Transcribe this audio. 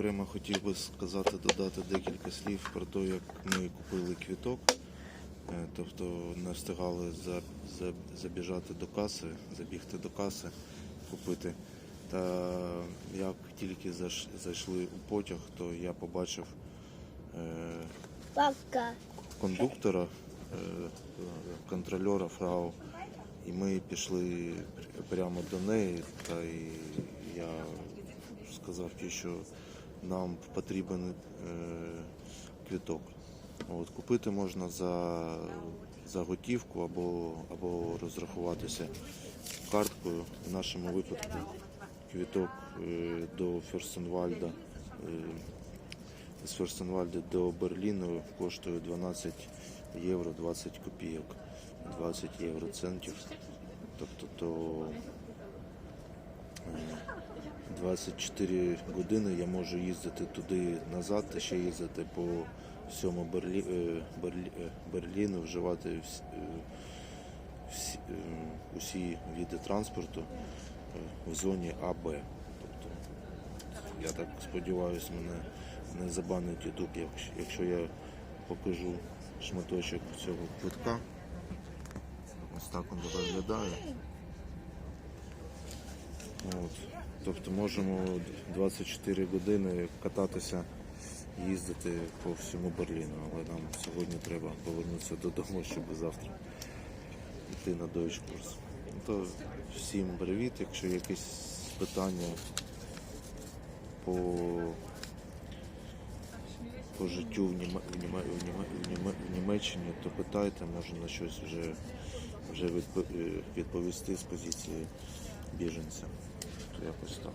окремо хотів би сказати, додати декілька слів про те, як ми купили квіток. Е, Тобто не встигали за, за, забіжати до каси, забігти до каси, купити. Та як тільки заш- зайшли у потяг, то я побачив е, кондуктора, е, контрольора фрау, і ми пішли прямо до неї, та і я сказав їй, що нам потрібен е, квіток. От, купити можна за, за готівку або, або розрахуватися карткою. В нашому випадку квіток е, до Ферсенвальда. е, з Ферсенвальда до Берліну коштує 12 євро 20 копійок, 20 євро центів. Тобто то 24 години я можу їздити туди назад та ще їздити по всьому Берлі, е, Берлі, е, Берліну, вживати е, всі, е, усі види транспорту в зоні АБ. Тобто я так сподіваюся, мене не забанить YouTube, якщо я покажу шматочок цього квитка. Ось так він виглядає. От. Тобто можемо 24 години кататися, їздити по всьому Берліну, але нам сьогодні треба повернутися додому, щоб завтра йти на Deutsche курс. Ну, То всім привіт, якщо якісь питання по, по життю в, Німе- в, Німе- в, Німе- в, Німе- в Німеччині, то питайте, можу на щось вже, вже відпо- відповісти з позиції біженця. То якось так.